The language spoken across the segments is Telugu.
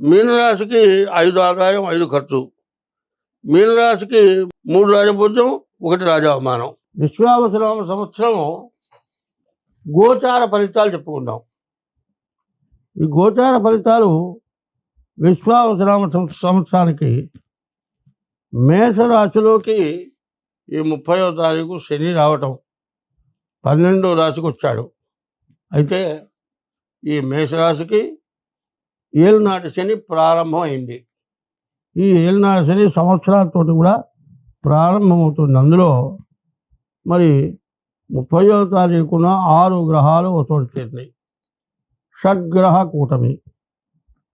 మీనరాశికి ఐదు ఆదాయం ఐదు ఖర్చు. మీనరాశికి మూడు రాజభుజం ఒకటి రాజావమానం విశ్వావసనామ సంవత్సరం గోచార ఫలితాలు చెప్పుకుందాం. ఈ గోచార ఫలితాలు విశ్వావసనామ సంవత్సరానికి మేషరాశిలోకి ఈ ముప్పయో తారీఖు శని రావటం పన్నెండో రాశికి వచ్చాడు అయితే ఈ మేషరాశికి ఏలునాటి శని ప్రారంభం అయింది ఈ ఏలునాటి శని సంవత్సరాలతో కూడా ప్రారంభమవుతుంది. అందులో మరి ముప్పయో తారీఖున ఆరు గ్రహాలు ఒకచోటు చేరినాయి. షడ్గ్రహ కూటమి.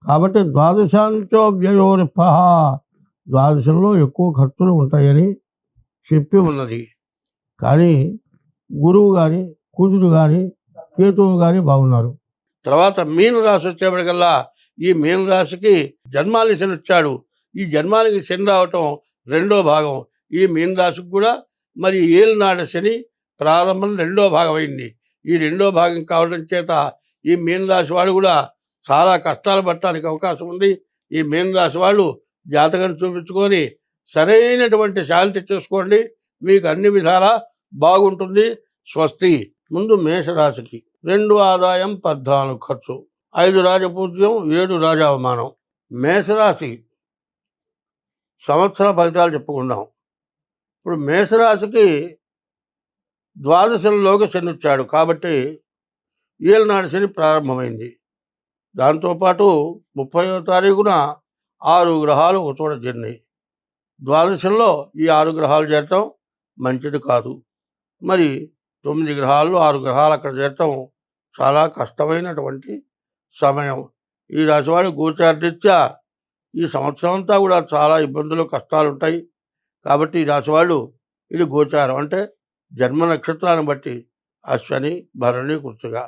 కాబట్టి ద్వాదశాంతో వ్యయోరిపహ ద్వాదశంలో ఎక్కువ ఖర్చులు ఉంటాయని చెప్పి ఉన్నది. కానీ గురువు కానీ కుజుడు కానీ కేతువు కానీ బాగున్నారు. తర్వాత మీన రాసి వచ్చేప్పటికల్లా ఈ మీన రాశికి జన్మాలి శని వచ్చాడు. ఈ జన్మానికి శని రావటం రెండో భాగం. ఈ మీన రాశికి కూడా మరి ఏలినాడు శని ప్రారంభం రెండో భాగం అయింది ఈ రెండో భాగం కావడం చేత ఈ మీన రాశి వాడు కూడా చాలా కష్టాలు పట్టడానికి అవకాశం ఉంది. ఈ మీన రాశి వాళ్ళు జాతకం చూపించుకొని సరైనటువంటి శాంతి చేసుకోండి. మీకు అన్ని విధాలా బాగుంటుంది. స్వస్తి. ముందు మేషరాశికి. రెండు ఆదాయం పద్నాలుగు ఖర్చు. ఐదు రాజపూజ్యం ఏడు రాజావమానం మేషరాశి. సంవత్సర ఫలితాలు చెప్పుకుందాం. ఇప్పుడు మేషరాశికి ద్వాదశంలోకి శని వచ్చాడు కాబట్టి ఏలనాడు శని ప్రారంభమైంది. దాంతోపాటు ముప్పైవ తారీఖున ఆరు గ్రహాలు ఒకచోట చేరినాయి ద్వాదశంలో ఈ ఆరు గ్రహాలు చేరటం మంచిది కాదు. మరి తొమ్మిది గ్రహాలు ఆరు గ్రహాలు అక్కడ చేరటం చాలా కష్టమైనటువంటి సమయం. ఈ రాశివాడి గోచారరీత్యా ఈ సంవత్సరం అంతా కూడా చాలా ఇబ్బందులు కష్టాలు ఉంటాయి కాబట్టి ఈ రాశివాళ్ళు ఇది గోచారం. అంటే జన్మ నక్షత్రాన్ని బట్టి అశ్వని భరణి కుర్తుగా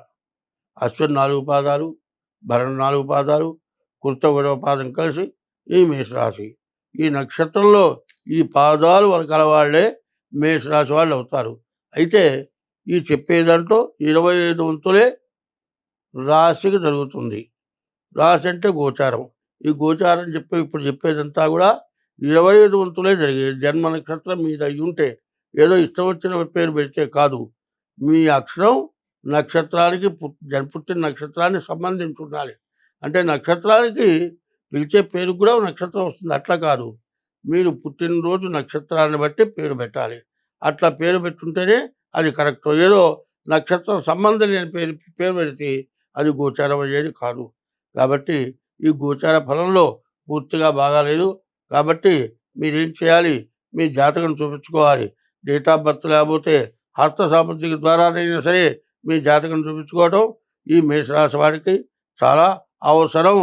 అశ్వని నాలుగు పాదాలు భరణ్ నాలుగు పాదాలు కుర్త ఒకటవ పాదం కలిసి ఈ మేషరాశి. ఈ నక్షత్రంలో ఈ పాదాలు వాళ్ళ కలవాళ్ళే మేషరాశి వాళ్ళు అవుతారు. అయితే ఈ చెప్పేదంటూ ఇరవై ఐదు వంతులే రాశికి జరుగుతుంది. రాశి అంటే గోచారం. ఈ గోచారం చెప్పే ఇప్పుడు చెప్పేదంతా కూడా ఇరవై ఐదు వంతులే జరిగేది జన్మ నక్షత్రం మీద అయి ఉంటే ఏదో ఇష్టం వచ్చిన పేరు పెడితే కాదు. మీ అక్షరం నక్షత్రానికి పుట్- జన్ పుట్టిన నక్షత్రాన్ని సంబంధించి ఉండాలి. అంటే నక్షత్రానికి పిలిచే పేరు కూడా నక్షత్రం వస్తుంది. అట్లా కాదు. మీరు పుట్టినరోజు నక్షత్రాన్ని బట్టి పేరు పెట్టాలి. అట్లా పేరు పెట్టుంటేనే అది కరెక్ట్ ఏదో నక్షత్రం సంబంధం లేని పేరు పేరు పెడితే అది గోచారం అయ్యేది కాదు. కాబట్టి ఈ గోచార ఫలంలో పూర్తిగా బాగాలేదు. కాబట్టి మీరేం చేయాలి? మీ జాతకం చూపించుకోవాలి. డేట్ ఆఫ్ బర్త్ లేకపోతే హస్త సాముద్రిక ద్వారానైనా సరే మీ జాతకం చూపించుకోవడం ఈ మేషరాశి వారికి చాలా అవసరం.